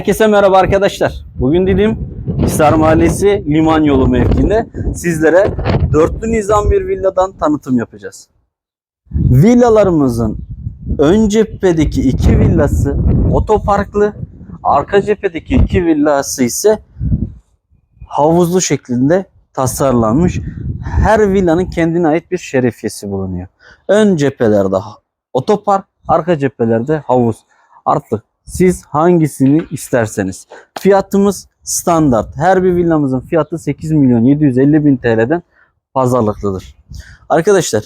Herkese merhaba arkadaşlar. Bugün Didim Hisar Mahallesi Liman Yolu mevkiinde sizlere dörtlü nizam bir villadan tanıtım yapacağız. Villalarımızın ön cephedeki iki villası otoparklı, arka cephedeki iki villası ise havuzlu şeklinde tasarlanmış. Her villanın kendine ait bir şerefiyesi bulunuyor. Ön cephelerde otopark, arka cephelerde havuz. Artık siz hangisini isterseniz. Fiyatımız standart. Her bir villamızın fiyatı 8 milyon 750 bin TL'den pazarlıklıdır. Arkadaşlar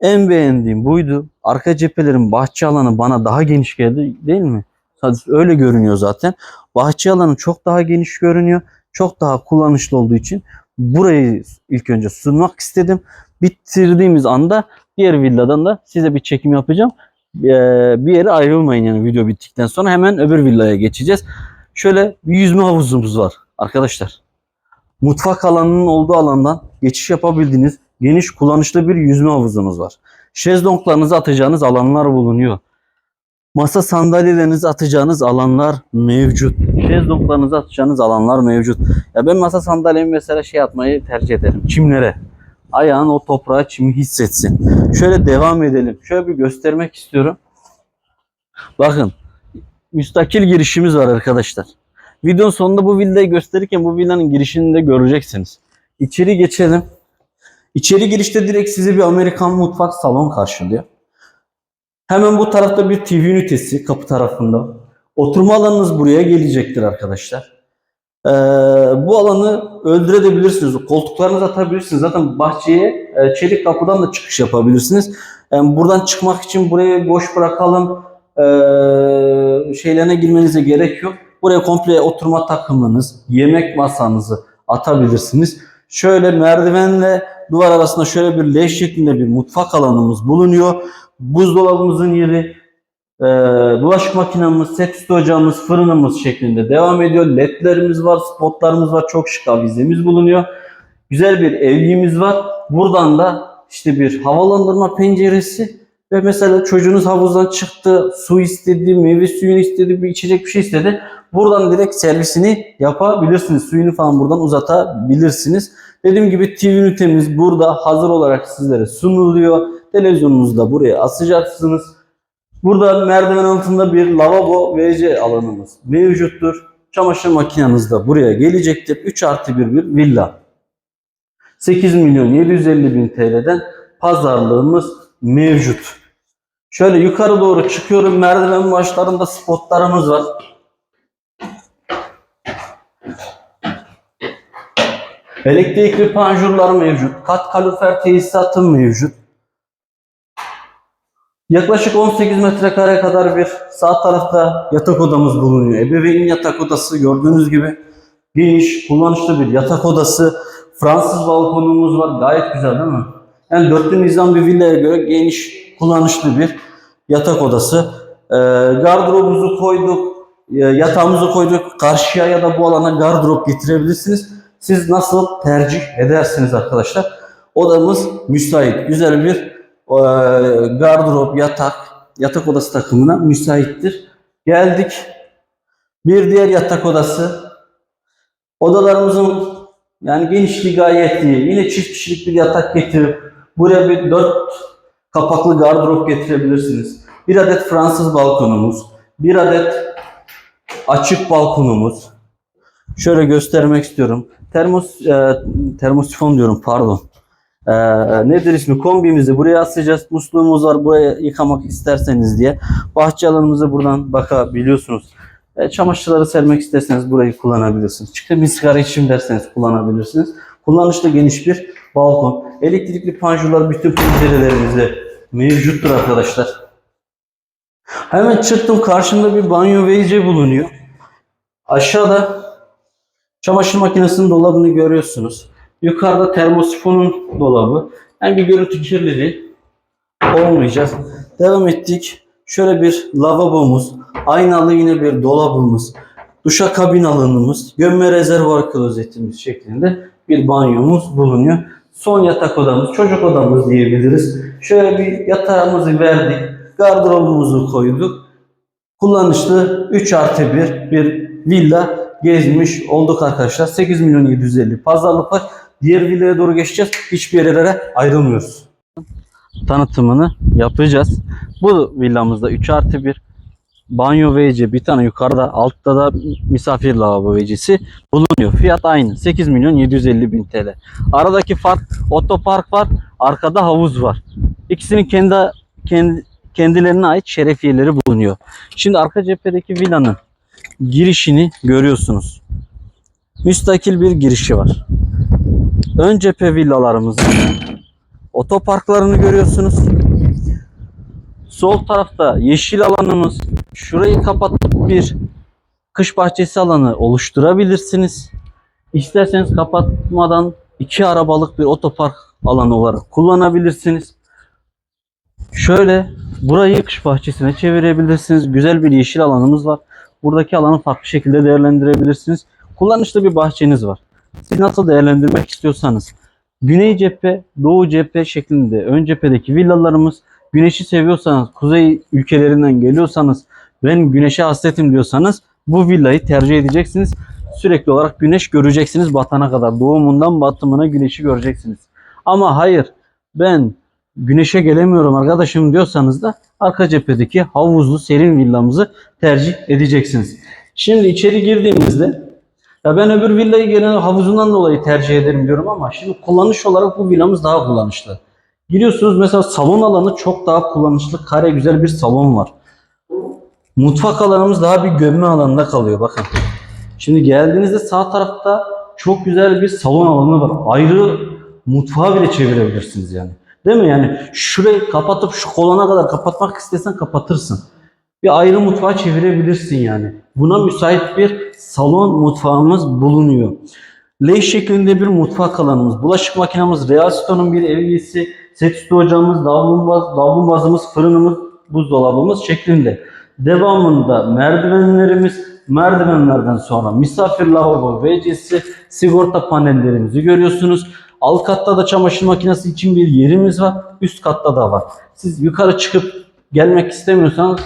en beğendiğim buydu. Arka cephelerin bahçe alanı bana daha geniş geldi değil mi? Öyle görünüyor zaten. Bahçe alanı çok daha geniş görünüyor. Çok daha kullanışlı olduğu için burayı ilk önce sunmak istedim. Bitirdiğimiz anda diğer villadan da size bir çekim yapacağım. Ee, bir yere ayrılmayın yani video bittikten sonra hemen öbür villaya geçeceğiz. Şöyle bir yüzme havuzumuz var arkadaşlar. Mutfak alanının olduğu alandan geçiş yapabildiğiniz geniş kullanışlı bir yüzme havuzumuz var. Şezlonglarınızı atacağınız alanlar bulunuyor. Masa sandalyelerinizi atacağınız alanlar mevcut. Şezlonglarınızı atacağınız alanlar mevcut. Ya ben masa sandalyemi mesela şey atmayı tercih ederim. Çimlere. Ayağın o toprağa çimi hissetsin. Şöyle devam edelim. Şöyle bir göstermek istiyorum. Bakın. Müstakil girişimiz var arkadaşlar. Videonun sonunda bu villayı gösterirken bu villanın girişini de göreceksiniz. İçeri geçelim. İçeri girişte direkt sizi bir Amerikan mutfak salon karşılıyor. Hemen bu tarafta bir TV ünitesi kapı tarafında. Oturma alanınız buraya gelecektir arkadaşlar. Ee, bu alanı öldürebilirsiniz. Koltuklarınızı atabilirsiniz. Zaten bahçeye e, çelik kapıdan da çıkış yapabilirsiniz. Yani buradan çıkmak için burayı boş bırakalım e, şeylerine girmenize gerek yok. Buraya komple oturma takımınız, yemek masanızı atabilirsiniz. Şöyle merdivenle duvar arasında şöyle bir leş şeklinde bir mutfak alanımız bulunuyor. Buzdolabımızın yeri, e, bulaşık makinamız, üstü ocağımız, fırınımız şeklinde devam ediyor. Ledlerimiz var, spotlarımız var, çok şık avizemiz bulunuyor. Güzel bir evliğimiz var. Buradan da işte bir havalandırma penceresi ve mesela çocuğunuz havuzdan çıktı, su istedi, meyve suyunu istedi, bir içecek bir şey istedi. Buradan direkt servisini yapabilirsiniz. Suyunu falan buradan uzatabilirsiniz. Dediğim gibi TV ünitemiz burada hazır olarak sizlere sunuluyor. Televizyonunuzu da buraya asacaksınız. Burada merdiven altında bir lavabo WC alanımız mevcuttur. Çamaşır makineniz de buraya gelecektir. 3 artı 1 bir villa. 8 milyon 750 bin TL'den pazarlığımız mevcut. Şöyle yukarı doğru çıkıyorum. Merdiven başlarında spotlarımız var. Elektrikli panjurlar mevcut. Kat kalorifer tesisatı mevcut. Yaklaşık 18 metrekare kadar bir sağ tarafta yatak odamız bulunuyor. Ebeveyn yatak odası gördüğünüz gibi geniş, kullanışlı bir yatak odası. Fransız balkonumuz var. Gayet güzel değil mi? Yani dörtlü nizam bir villaya göre geniş, kullanışlı bir yatak odası. Ee, gardırobumuzu koyduk, e, yatağımızı koyduk. Karşıya ya da bu alana gardırop getirebilirsiniz. Siz nasıl tercih edersiniz arkadaşlar? Odamız müsait. Güzel bir e, gardırop, yatak, yatak odası takımına müsaittir. Geldik. Bir diğer yatak odası. Odalarımızın yani genişliği gayet iyi. Yine çift kişilik bir yatak getirip buraya bir dört kapaklı gardırop getirebilirsiniz. Bir adet Fransız balkonumuz, bir adet açık balkonumuz. Şöyle göstermek istiyorum. Termos e, termosifon diyorum pardon. E, nedir ismi? Kombimizi buraya asacağız. Musluğumuz var buraya yıkamak isterseniz diye. Bahçe alanımızı buradan bakabiliyorsunuz. E, çamaşırları sermek isterseniz burayı kullanabilirsiniz. Çıkın bir sigara içeyim derseniz kullanabilirsiniz. Kullanışlı geniş bir balkon. Elektrikli panjurlar bütün pencerelerimizde mevcuttur arkadaşlar. Hemen çıktım karşımda bir banyo WC bulunuyor. Aşağıda çamaşır makinesinin dolabını görüyorsunuz. Yukarıda termosifonun dolabı. Yani bir görüntü kirliliği olmayacak. Devam ettik. Şöyle bir lavabomuz, aynalı yine bir dolabımız, duşakabin alanımız, gömme rezervuar klozetimiz şeklinde bir banyomuz bulunuyor. Son yatak odamız, çocuk odamız diyebiliriz. Şöyle bir yatağımızı verdik, gardırobumuzu koyduk. Kullanışlı 3 artı 1 bir villa gezmiş olduk arkadaşlar. 8 milyon 750 pazarlık var. Diğer villaya doğru geçeceğiz. Hiçbir yerlere ayrılmıyoruz. Tanıtımını yapacağız. Bu villamızda 3 artı 1 banyo WC bir tane yukarıda altta da misafir lavabo WC'si bulunuyor. Fiyat aynı 8 milyon 750 bin TL. Aradaki fark otopark var arkada havuz var. İkisinin kendi, kendi kendilerine ait şerefiyeleri bulunuyor. Şimdi arka cephedeki villanın girişini görüyorsunuz. Müstakil bir girişi var. Ön cephe villalarımızın otoparklarını görüyorsunuz. Sol tarafta yeşil alanımız. Şurayı kapatıp bir kış bahçesi alanı oluşturabilirsiniz. İsterseniz kapatmadan iki arabalık bir otopark alanı olarak kullanabilirsiniz. Şöyle burayı kış bahçesine çevirebilirsiniz. Güzel bir yeşil alanımız var. Buradaki alanı farklı şekilde değerlendirebilirsiniz. Kullanışlı bir bahçeniz var. Siz nasıl değerlendirmek istiyorsanız güney cephe, doğu cephe şeklinde ön cephedeki villalarımız güneşi seviyorsanız, kuzey ülkelerinden geliyorsanız ben güneşe hasretim diyorsanız bu villayı tercih edeceksiniz. Sürekli olarak güneş göreceksiniz batana kadar. Doğumundan batımına güneşi göreceksiniz. Ama hayır ben güneşe gelemiyorum arkadaşım diyorsanız da arka cephedeki havuzlu serin villamızı tercih edeceksiniz. Şimdi içeri girdiğimizde ya ben öbür villayı genel havuzundan dolayı tercih ederim diyorum ama şimdi kullanış olarak bu villamız daha kullanışlı. Giriyorsunuz mesela salon alanı çok daha kullanışlı. Kare güzel bir salon var. Mutfak alanımız daha bir gömme alanında kalıyor bakın. Şimdi geldiğinizde sağ tarafta çok güzel bir salon alanı var. Ayrı mutfağı bile çevirebilirsiniz yani. Değil mi? Yani şurayı kapatıp şu kolona kadar kapatmak istesen kapatırsın. Bir ayrı mutfağı çevirebilirsin yani. Buna müsait bir salon mutfağımız bulunuyor. L şeklinde bir mutfak alanımız, bulaşık makinamız, Reaston'un bir evlisi, set üstü ocağımız, lavabomuz, lavabomuz, fırınımız, buzdolabımız şeklinde. Devamında merdivenlerimiz, merdivenlerden sonra misafir lavabo, WC'si, sigorta panellerimizi görüyorsunuz. Alt katta da çamaşır makinesi için bir yerimiz var. Üst katta da var. Siz yukarı çıkıp gelmek istemiyorsanız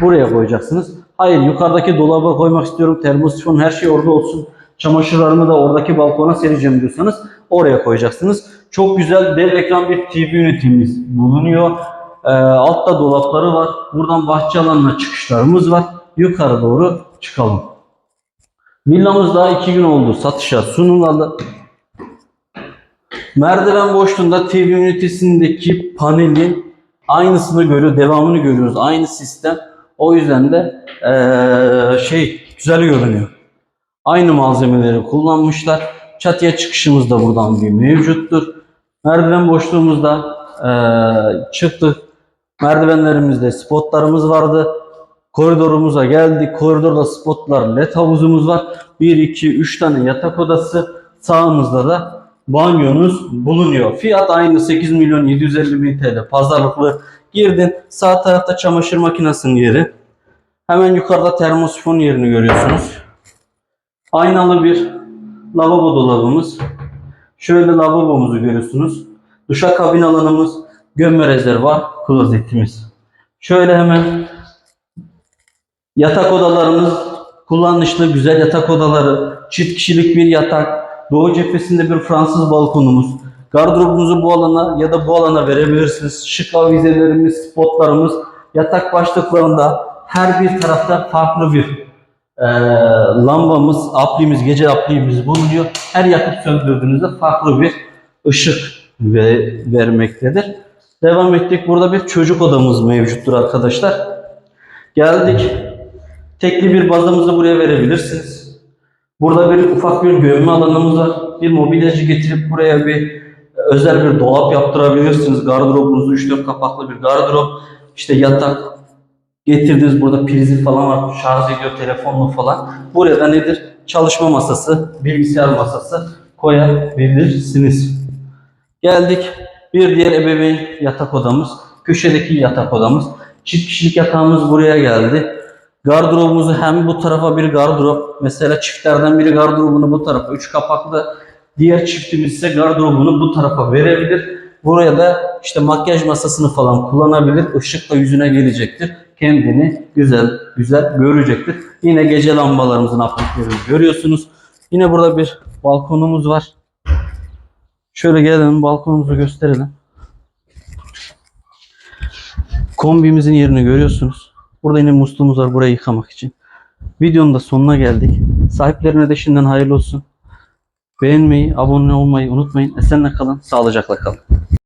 buraya koyacaksınız. Hayır yukarıdaki dolaba koymak istiyorum. Termosifon her şey orada olsun. Çamaşırlarımı da oradaki balkona sereceğim diyorsanız oraya koyacaksınız. Çok güzel dev ekran bir TV ünitemiz bulunuyor. Ee, altta dolapları var. Buradan bahçe alanına çıkışlarımız var. Yukarı doğru çıkalım. Villamız daha iki gün oldu satışa sunulalı. Merdiven boşluğunda TV ünitesindeki panelin aynısını görüyor, devamını görüyoruz. Aynı sistem. O yüzden de eee, şey güzel görünüyor. Aynı malzemeleri kullanmışlar. Çatıya çıkışımız da buradan bir mevcuttur. Merdiven boşluğumuzda eee çıktık. Merdivenlerimizde spotlarımız vardı. Koridorumuza geldik. Koridorda spotlar, led havuzumuz var. 1, 2, 3 tane yatak odası. Sağımızda da banyomuz bulunuyor. Fiyat aynı 8 milyon 750 bin TL. Pazarlıklı girdin. Sağ tarafta çamaşır makinesinin yeri. Hemen yukarıda termosifon yerini görüyorsunuz. Aynalı bir lavabo dolabımız. Şöyle lavabomuzu görüyorsunuz. Duşakabin alanımız, gömme rezervuar, klozetimiz. Şöyle hemen yatak odalarımız kullanışlı güzel yatak odaları, çift kişilik bir yatak, doğu cephesinde bir Fransız balkonumuz. Gardırobunuzu bu alana ya da bu alana verebilirsiniz. Şık avizelerimiz, spotlarımız, yatak başlıklarında her bir tarafta farklı bir e, lambamız, aplimiz, gece aplimiz bulunuyor. Her yakıp söndürdüğünüzde farklı bir ışık ve, vermektedir. Devam ettik. Burada bir çocuk odamız mevcuttur arkadaşlar. Geldik. Tekli bir bazamızı buraya verebilirsiniz. Burada bir ufak bir gömme alanımız var. Bir mobilyacı getirip buraya bir özel bir dolap yaptırabilirsiniz. Gardırobunuzu 3-4 kapaklı bir gardırop. İşte yatak getirdiniz burada prizi falan var. Şarj ediyor telefonlu falan. Buraya da nedir? Çalışma masası, bilgisayar masası koyabilirsiniz. Geldik. Bir diğer ebeveyn yatak odamız. Köşedeki yatak odamız. Çift kişilik yatağımız buraya geldi. Gardırobumuzu hem bu tarafa bir gardırop, mesela çiftlerden biri gardırobunu bu tarafa, üç kapaklı, diğer çiftimiz ise gardırobunu bu tarafa verebilir. Buraya da işte makyaj masasını falan kullanabilir. Işık da yüzüne gelecektir. kendini güzel güzel görecektir. Yine gece lambalarımızın apliklerini görüyorsunuz. Yine burada bir balkonumuz var. Şöyle gelelim balkonumuzu gösterelim. Kombimizin yerini görüyorsunuz. Burada yine musluğumuz var burayı yıkamak için. Videonun da sonuna geldik. Sahiplerine de şimdiden hayırlı olsun. Beğenmeyi, abone olmayı unutmayın. Esenle kalın, sağlıcakla kalın.